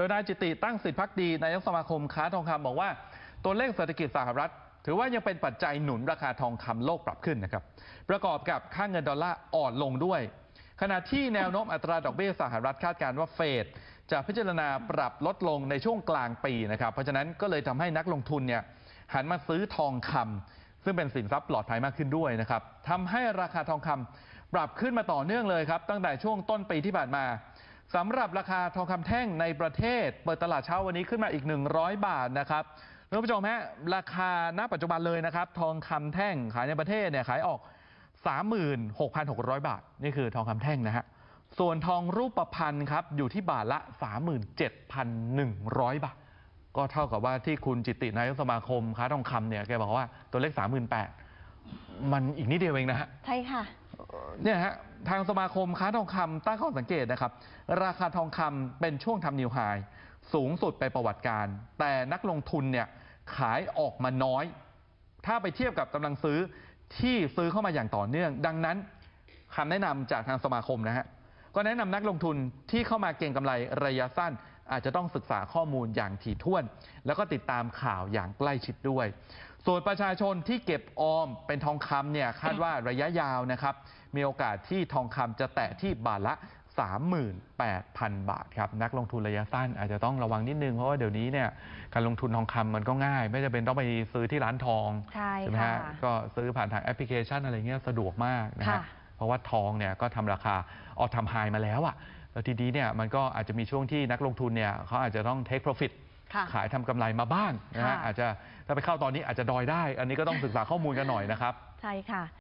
ดยนายจิติตั้งสิทธิพักดีนายกสมาคมค้าทองคำบอกว่า ตัวเลขเศรษฐกิจสหรัฐ ถือว่ายังเป็นปัจจัยหนุนราคาทองคำโลกปรับขึ้นนะครับประกอบกับค่าเงินดอลลาร์อ่อนลงด้วย ขณะที่แนวโน้มอัตราดอกเบี้ยสหรัฐคาดการณ์ว่าเฟดจะพิจารณาปรับลดลงในช่วงกลางปีนะครับเพราะฉะนั้นก็เลยทำให้นักลงทุนเนี่ยหันมาซื้อทองคำซึ่งเป็นสินทรัพย์ปลอดภัยมากขึ้นด้วยนะครับทำให้ราคาทองคำปรับขึ้นมาต่อเนื่องเลยครับตั้งแต่ช่วงต้นปีที่ผ่านมา สำหรับราคาทองคำแท่งในประเทศ เปิดตลาดเช้าวันนี้ขึ้นมาอีก 100 บาทนะครับท่านผู้ชมฮะราคาณปัจจุบันเลยนะครับ ทองคำแท่งขายในประเทศเนี่ยขายออก 36,600 บาท นี่คือทองคำแท่งนะฮะส่วนทองรูปพรรณครับอยู่ที่บาทละ 37,100 บาท ก็เท่ากับว่าที่คุณจิตตินายกสมาคมค้าทองคำเนี่ยแกบอกว่าตัวเลข 38,000มันอีกนิดเดียวเองนะฮะใช่ค่ะ เนี่ยฮะทางสมาคมค้าทองคำตั้งข้อสังเกตนะครับ ราคาทองคำเป็นช่วงทำนิวไฮสูงสุดไปประวัติการ แต่นักลงทุนเนี่ยขายออกมาน้อย ถ้าไปเทียบกับกำลังซื้อที่ซื้อเข้ามาอย่างต่อเนื่อง ดังนั้นคำแนะนำจากทางสมาคมนะฮะก็แนะนำนักลงทุนที่เข้ามาเก็งกำไรระยะสั้น อาจจะต้องศึกษาข้อมูลอย่างถี่ถ้วน แล้วก็ติดตามข่าวอย่างใกล้ชิดด้วย ส่วนประชาชนที่เก็บออมเป็นทองคำเนี่ยคาดว่าระยะยาวนะครับ มีโอกาสที่ทองคำจะแตะที่บาทละ38,000 บาทครับ นักลงทุนระยะสั้นอาจจะต้องระวังนิดนึง เพราะว่าเดี๋ยวนี้เนี่ยการลงทุนทองคำมันก็ง่าย ไม่จำเป็นต้องไปซื้อที่ร้านทองใช่ไหมค่ะฮะก็ซื้อผ่านทางแอปพลิเคชันอะไรเงี้ยสะดวกมากนะฮะค่ะเพราะว่าทองเนี่ยก็ทำราคาออกทำไฮมาแล้วอะ แล้วทีนี้เนี่ยมันก็อาจจะมีช่วงที่นักลงทุนเนี่ยเขาอาจจะต้อง take profit ค่ะขายทำกำไรมาบ้างนะฮะค่ะอาจจะถ้าไปเข้าตอนนี้อาจจะดอยได้ อันนี้ก็ต้องศึกษาข้อมูลกันหน่อยนะครับ ใช่ค่ะ